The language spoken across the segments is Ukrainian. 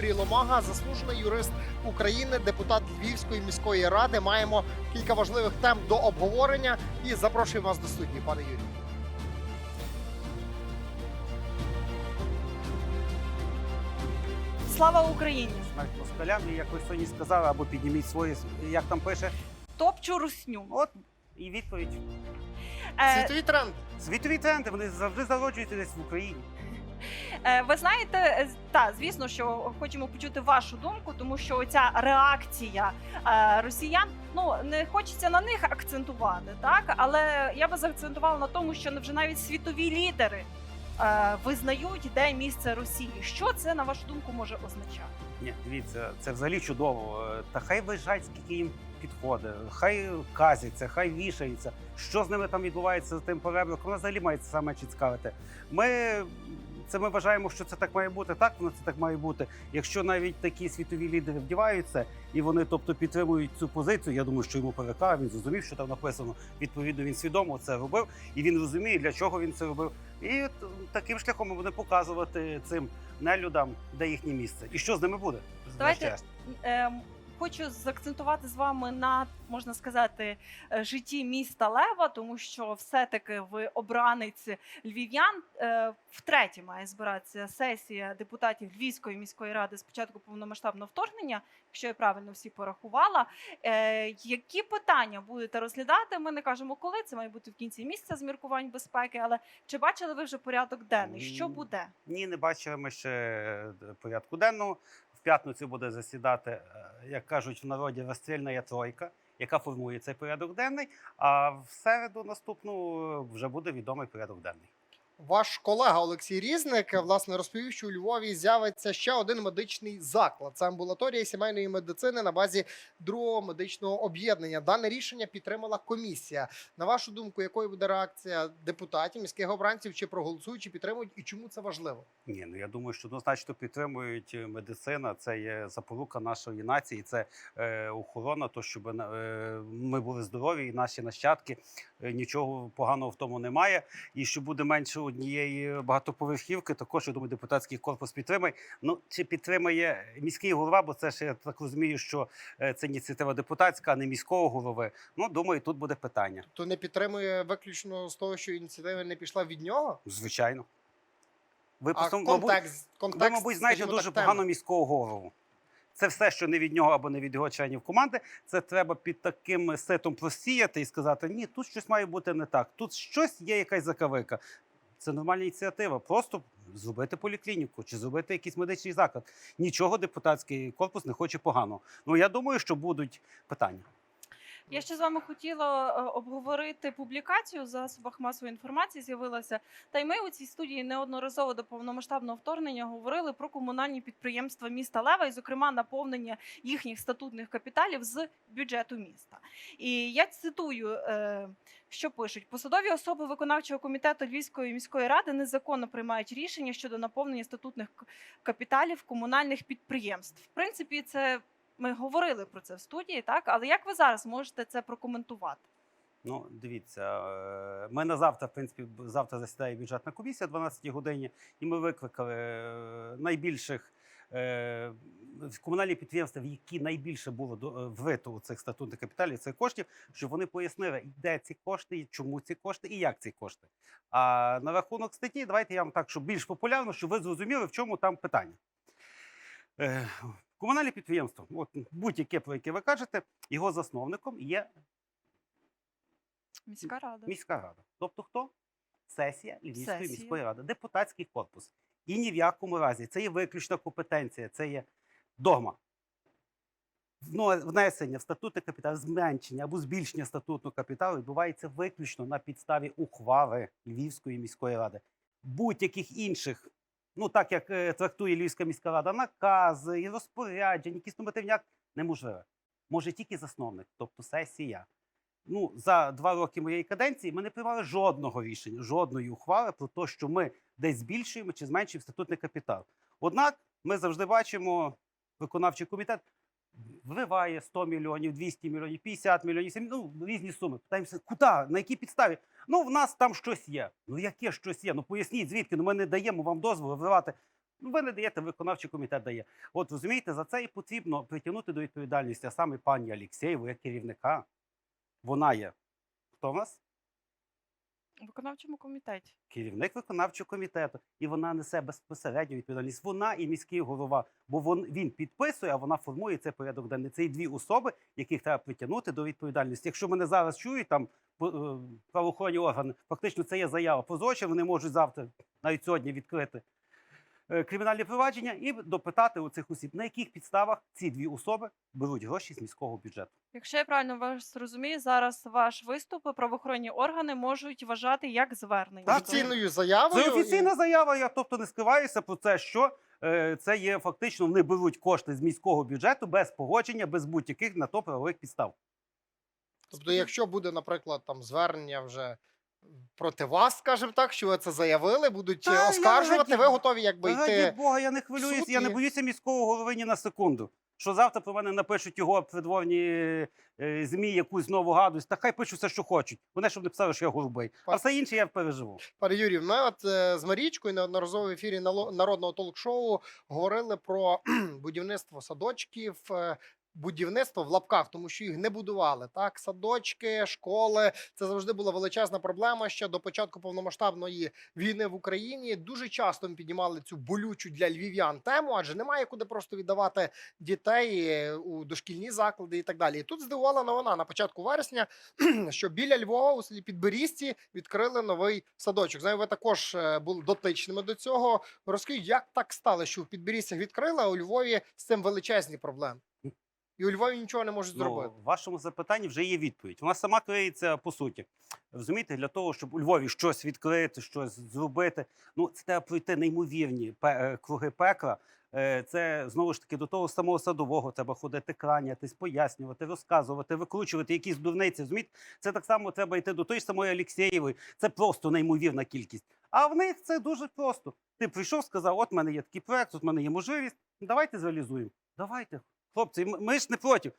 Юрій Ломага, заслужений юрист України, депутат Львівської міської ради. Маємо кілька важливих тем до обговорення і запрошуємо вас до студії, пане Юрію. Слава Україні! Смерть москалям, і як ви сьогодні сказали, або підніміть свої, як там пише. Топчу русню. От і відповідь. Е, Світові тренди. Світові тренди, вони завжди зароджуються десь в Україні. Е, ви знаєте, е, та звісно, що хочемо почути вашу думку, тому що ця реакція е, росіян, ну не хочеться на них акцентувати, так але я би заакцентувала на тому, що вже навіть світові лідери визнають, де місце Росії. Що це на вашу думку може означати? Ні, дивіться, це взагалі чудово. Та хай виїжджають, скільки їм підходить, хай казяться, хай вішаються. Що з ними там відбувається за тим поребриком, взагалі має саме цікавити. Ми це ми вважаємо, що це так має бути. Так воно це так має бути. Якщо навіть такі світові лідери вдіваються і вони, тобто, підтримують цю позицію. Я думаю, що йому перекав, він зрозумів, що там написано. Відповідно, він свідомо це робив, і він розуміє, для чого він це робив. І таким шляхом ми будемо показувати цим нелюдам, де їхнє місце, і що з ними буде. Давайте Хочу заакцентувати з вами на можна сказати е, житті міста Лева, тому що все-таки ви обранець львів'ян. Е, Втретє має збиратися сесія депутатів Львівської міської ради з початку повномасштабного вторгнення, якщо я правильно всі порахувала. Е, Які питання будете розглядати? Ми не кажемо, коли це має бути в кінці місяця з міркувань безпеки. Але чи бачили ви вже порядок денний? Що буде? Ні, не бачили ми ще порядку денного. В п'ятницю буде засідати, е, як кажуть в народі, розстрільна тройка, яка формує цей порядок денний. А в середу наступну е, вже буде відомий порядок денний. Ваш колега Олексій Різник е, власне розповів, що у Львові з'явиться ще один медичний заклад. Це амбулаторія сімейної медицини на базі другого медичного об'єднання. Дане рішення підтримала комісія. На вашу думку, якою буде реакція депутатів, міських обранців, чи проголосують, чи підтримують, і чому це важливо? Ні, ну я думаю, що однозначно підтримують е, медицина. Це є запорука нашої нації, це е, охорона, то щоб е, ми були здорові, і наші нащадки е, нічого поганого в тому немає. І що буде менше однієї багатоповерхівки, також я думаю, депутатський корпус підтримає. Ну чи підтримає міський голова, бо це ж я так розумію, що е, це ініціатива депутатська, а не міського голови. Ну думаю, тут буде питання. То не підтримує виключно з того, що ініціатива не пішла від нього. Звичайно. Ви А мабуть, контекст, Ви, мабуть, знаєте дуже погано міського голову. Це все, що не від нього або не від його членів команди. Це треба під таким ситом просіяти і сказати: ні, тут щось має бути не так. Тут щось є якась закавика. Це нормальна ініціатива. Просто зробити поліклініку чи зробити якийсь медичний заклад. Нічого депутатський корпус не хоче поганого. Ну я думаю, що будуть питання. Я ще з вами хотіла е, обговорити публікацію в засобах масової інформації. З'явилася та й ми у цій студії неодноразово до повномасштабного вторгнення говорили про комунальні підприємства міста Лева, і, зокрема, наповнення їхніх статутних капіталів з бюджету міста. І я цитую, е, що пишуть: посадові особи виконавчого комітету Львівської міської ради незаконно приймають рішення щодо наповнення статутних капіталів комунальних підприємств. В принципі, це ми говорили про це в студії, так але як ви зараз можете це прокоментувати? Ну, дивіться, е, ми на завтра, в принципі, завтра засідає бюджетна комісія о 12 годині, і ми викликали е, найбільших комунальні підприємства, в які найбільше було до- е, у цих статутних капіталів цих коштів, щоб вони пояснили, де ці кошти, чому ці кошти і як ці кошти. А на рахунок статті, давайте я вам так, щоб більш популярно, щоб ви зрозуміли, в чому там питання. Е, Комунальне підприємство, от будь-яке, про яке ви кажете, його засновником є Міська рада. Міська рада. Тобто хто? Сесія Львівської міської ради, депутатський корпус. І ні в якому разі це є виключна компетенція, це є догма. Внесення в статути капіталу, зменшення або збільшення статутного капіталу відбувається виключно на підставі ухвали Львівської міської ради. Будь-яких інших, ну так як е, трактує Львівська міська рада, накази і розпорядження, якісь нормативні акти, неможливе. Може тільки засновник, тобто сесія ну, за два роки моєї каденції ми не приймали жодного рішення, жодної ухвали про те, що ми десь збільшуємо чи зменшуємо статутний капітал. Однак ми завжди бачимо, виконавчий комітет вливає 100 мільйонів, 200 мільйонів, 50 мільйонів, 7, ну, різні суми. Питаємося, куди, на якій підставі? Ну, в нас там щось є. Ну, яке щось є? Ну, поясніть, звідки? Ну, ми не даємо вам дозволу вливати. Ну, ви не даєте, виконавчий комітет дає. От розумієте, за це і потрібно притягнути до відповідальності, а саме пані Алєксєєву, як керівника. Вона є. Хто в нас? У виконавчому комітеті. Керівник виконавчого комітету, і вона несе безпосередню відповідальність. Вона і міський голова, бо він підписує, а вона формує цей порядок денний. Це і дві особи, яких треба притягнути до відповідальності. Якщо мене зараз чують там е, правоохоронні органи, фактично це є заява про. Вони можуть завтра, навіть сьогодні, відкрити кримінальне провадження і допитати у цих осіб, на яких підставах ці дві особи беруть гроші з міського бюджету. Якщо я правильно вас розумію, зараз ваш виступ правоохоронні органи можуть вважати як звернення. Так, Офіційною заявою. Це офіційна заява. Я тобто не скриваюся про це, що е, це є фактично вони беруть кошти з міського бюджету без погодження, без будь-яких на то правових підстав. Тобто, якщо буде, наприклад, там звернення вже проти вас, скажімо так, що ви це заявили, будуть Та, е, я оскаржувати, раді- ви готові якби Раді йти. Бога, я не хвилююсь, я не боюся міського голови ні на секунду. Що завтра про мене напишуть його придворні е, змі якусь нову гадость, та хай пишуть все, що хочуть. Вони щоб не писали, що я голубий. А все інше я переживу. Пане Юрію, ми от е, з Марічкою неодноразово в ефірі народного толк-шоу говорили про будівництво садочків. Будівництво в лапках, тому що їх не будували. Так, садочки, школи це завжди була величезна проблема. Ще до початку повномасштабної війни в Україні дуже часто ми піднімали цю болючу для львів'ян тему, адже немає куди просто віддавати дітей е, у дошкільні заклади і так далі. І тут здивувала новина на початку вересня, що біля Львова у селі Підберісті відкрили новий садочок. Знаю, ви також е, були дотичними до цього. Розкажіть, як так стало, що в Підберістях відкрили, а у Львові з цим величезні проблеми? І у Львові нічого не можуть зробити. Ну, в вашому запитанні вже є відповідь. Вона сама криється по суті. Розумієте, для того, щоб у Львові щось відкрити, щось зробити. Ну, це треба пройти неймовірні е, круги пекла. Е, Це знову ж таки до того самого садового треба ходити, кланятись, пояснювати, розказувати, викручувати якісь дурниці. Розумієте? Це так само треба йти до тої ж самої Алєксєєвої. Це просто неймовірна кількість. А в них це дуже просто. Ти прийшов, сказав: от в мене є такий проект, от в мене є можливість. Давайте зреалізуємо. Давайте. Хлопці, ми ж не проти.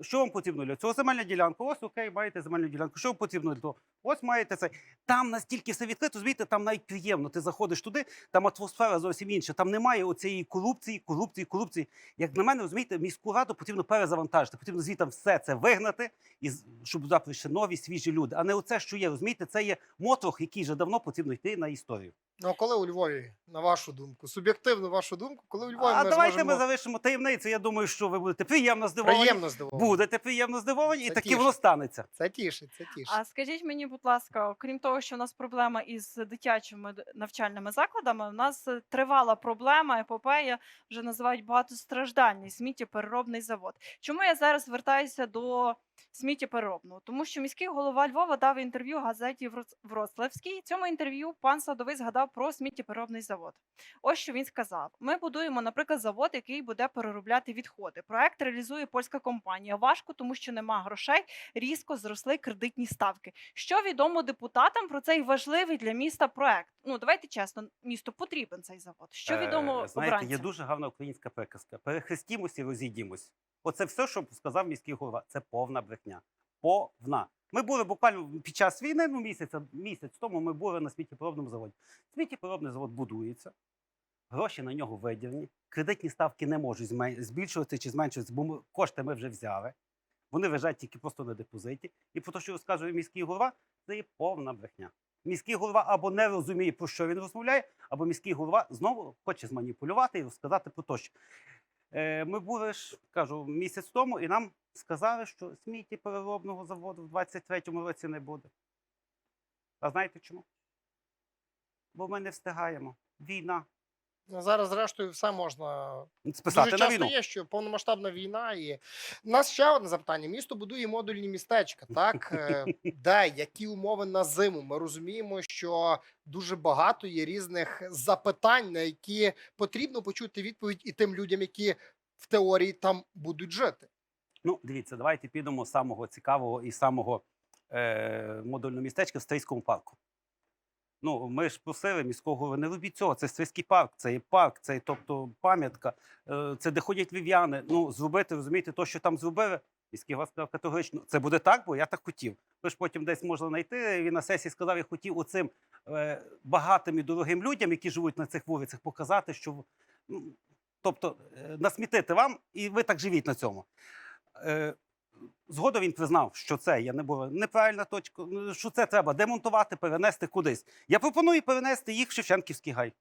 Що вам потрібно для цього? Земельна ділянка. Ось окей, маєте земельну ділянку. Що вам потрібно для того? Ось маєте це. Там настільки все відкрито, розумієте, там навіть приємно. Ти заходиш туди, там атмосфера зовсім інша. Там немає оцієї корупції, корупції, корупції. Як на мене, розумієте, міську раду потрібно перезавантажити. Потрібно звідти все це вигнати, і щоб туди прийшли нові свіжі люди. А не оце, що є. Розумієте, це є мотлох, який вже давно потрібно йти на історію. Ну а коли у Львові, на вашу думку, суб'єктивну вашу думку, коли у Львові а ми давайте зможемо ми залишимо таємницю. Я думаю, що ви будете приємно здивовані. приємно здивовані. Будете приємно здивовані, і таки воно станеться. Це тішить, це тішить. А скажіть мені, будь ласка, окрім того, що у нас проблема із дитячими навчальними закладами, у нас е, тривала проблема, епопея вже називають багатостраждальний сміттєпереробний завод. Чому я зараз звертаюся до сміттєпереробного? Тому що міський голова Львова дав інтерв'ю газеті «Вроц- Вроцлавській. В цьому інтерв'ю пан Садовий згадав про сміттєпереробний завод. Ось що він сказав: ми будуємо, наприклад, завод, який буде переробляти відходи. Проект реалізує польська компанія. Важко, тому що нема грошей різко зросли кредитні ставки. Що відомо депутатам про цей важливий для міста проект? Ну давайте чесно, місту потрібен цей завод. Що відомо Е, Знаєте, є дуже гарна українська приказка. Перехрестімось і розійдімось. Оце все, що сказав міський голова. Це повна брехня. Повна. Ми були буквально під час війни, ну місяця, місяць тому ми були на сміттєпоробному заводі. Сміттєпоробний завод будується, гроші на нього виділені, кредитні ставки не можуть збільшуватися чи зменшуватися, бо кошти ми вже взяли. Вони лежать тільки просто на депозиті. І про те, що розказує міський голова, це є повна брехня. Міський голова або не розуміє, про що він розмовляє, або міський голова знову хоче зманіпулювати і розказати про те, що Е, Ми були ж кажу місяць тому, і нам сказали, що сміттєпереробного заводу в 23-му році не буде. А знаєте чому? Бо ми не встигаємо. Війна. Ну, Зараз, зрештою, все можна Списати Дуже на часто війну. є, що повномасштабна війна, і у нас ще одне запитання: місто будує модульні містечка. Так Е, де які умови на зиму? Ми розуміємо, що дуже багато є різних запитань, на які потрібно почути відповідь і тим людям, які в теорії там будуть жити. Ну, дивіться, давайте підемо з самого цікавого і самого е, модульного містечка в Стрийському парку. Ну, ми ж просили міського голови, не робіть цього. Це Стрийський парк, це є парк, це є, тобто пам'ятка, е, це де ходять львів'яни. Ну, зробити, розумієте, то, що там зробили, міський голова сказав категорично, це буде так, бо я так хотів. Ви ж потім десь можна знайти. Він на сесії сказав, я хотів оцим е, багатим і дорогим людям, які живуть на цих вулицях, показати, що ну, тобто е, насмітити вам, і ви так живіть на цьому. Е, Згодом він признав, що це є не була неправильна точка, ну, що це треба демонтувати, перенести кудись. Я пропоную перенести їх в Шевченківський гай,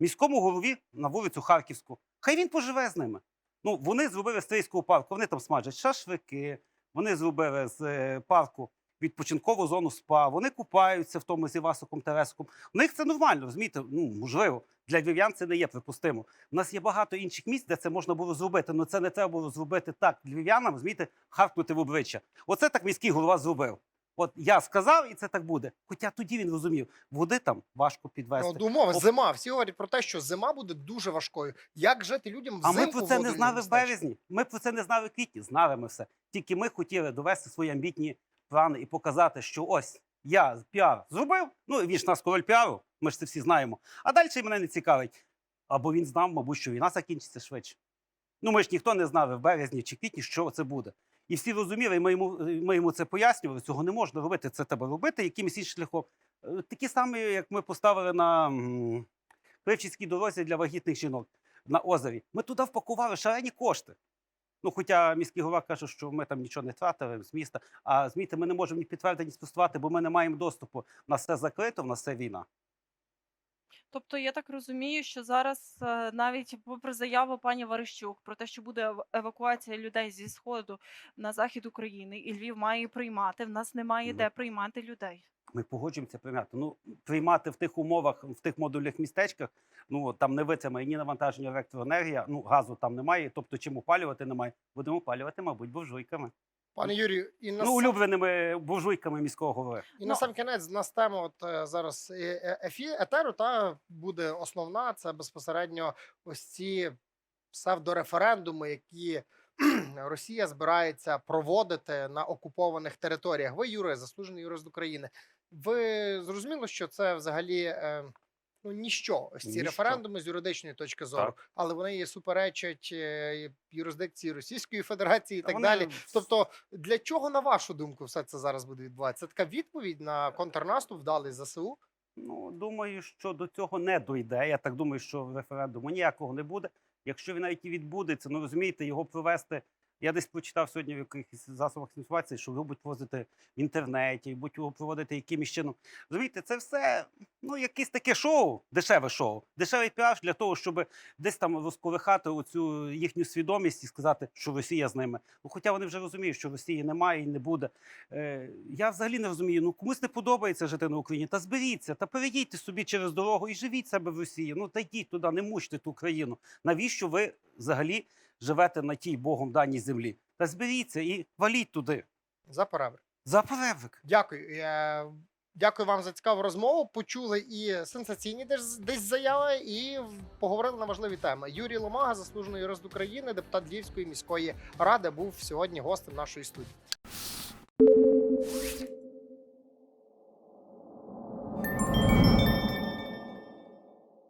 міському голові на вулицю Харківську. Хай він поживе з ними. Ну, вони зробили з Трійського парку, вони там смажать шашлики, вони зробили з е, парку відпочинкову зону СПА, вони купаються в тому з Івасиком Тересиком. У них це нормально, розумієте? Ну, можливо, для львів'ян це не є припустимо. У нас є багато інших місць, де це можна було зробити, але це не треба було зробити так львів'янам, розумієте, харкнути в обличчя. Оце так міський голова зробив. От я сказав, і це так буде. Хоча тоді він розумів, води там важко підвести. Ну, до Оп. зима. Всі говорять про те, що зима буде дуже важкою. Як жити людям А ми про це не знали в березні. Ми про це не знали в квітні. Знали ми все. Тільки ми хотіли довести свої амбітні плани і показати, що ось я піар зробив. Ну він ж нас король піару. Ми ж це всі знаємо. А далі мене не цікавить. Або він знав, мабуть, що війна закінчиться швидше. Ну, ми ж ніхто не знали в березні чи квітні, що це буде. І всі розуміли, і ми йому, ми йому це пояснювали. Цього не можна робити. Це треба робити якимось іншим шляхом. Е, Такі самі, як ми поставили на Кривчицькій дорозі для вагітних жінок на озері. Ми туди впакували шалені кошти. Ну, хоча міський голова каже, що ми там нічого не втратили з міста. А змійте, ми не можемо ні підтвердити, ні спростувати, бо ми не маємо доступу. У нас все закрито, в нас все війна. Тобто я так розумію, що зараз е, навіть попри заяву пані Варищук про те, що буде евакуація людей зі сходу на захід України, і Львів має приймати. В нас немає Мгм. де приймати людей. Ми погоджуємося приймати. Ну, приймати в тих умовах, в тих модульних містечках, ну там не витримає ні навантаження електроенергія, ну газу там немає. Тобто, чим опалювати немає. Будемо опалювати, мабуть, буржуйками. Пане Юрію, і на Ну, сам- улюбленими буржуйками міського голови. І на Ну, сам кінець нас тема от е, зараз е, е, ефі етеру та буде основна. Це безпосередньо ось ці псевдореферендуми, які Росія збирається проводити на окупованих територіях. Ви юрист, заслужений юрист України. Ви зрозуміло, що це взагалі. е, Ну, ніщо, ось ці Ніщо. референдуми з юридичної точки зору, Так. але вони є суперечать е, юрисдикції Російської Федерації і так вони далі. Тобто, для чого, на вашу думку, все це зараз буде відбуватися? Це така відповідь на контрнаступ вдалий ЗСУ. Ну, думаю, що до цього не дойде. Я так думаю, що референдуму ніякого не буде. Якщо він навіть і відбудеться, ну розумієте, його провести. Я десь прочитав сьогодні в якихось засобах інформації, що будуть проводити в інтернеті, будуть його проводити якимось чином. Розумієте, це все ну, якесь таке шоу, дешеве шоу, дешевий піар для того, щоб десь там розколихати оцю їхню свідомість і сказати, що Росія з ними. Ну, хоча вони вже розуміють, що Росії немає і не буде. Е, я взагалі не розумію. Ну комусь не подобається жити на Україні. Та зберіться, та перейдіть собі через дорогу і живіть себе в Росії. Ну та йдіть туди, не мучте ту країну. Навіщо ви взагалі живете на тій Богом даній землі? Та зберіться і валіть туди. За перебір. За перевик. Дякую. Е, Дякую вам за цікаву розмову. Почули і сенсаційні десь, десь заяви, і поговорили на важливі теми. Юрій Ломага, заслужений юрист України, депутат Львівської міської ради, був сьогодні гостем нашої студії.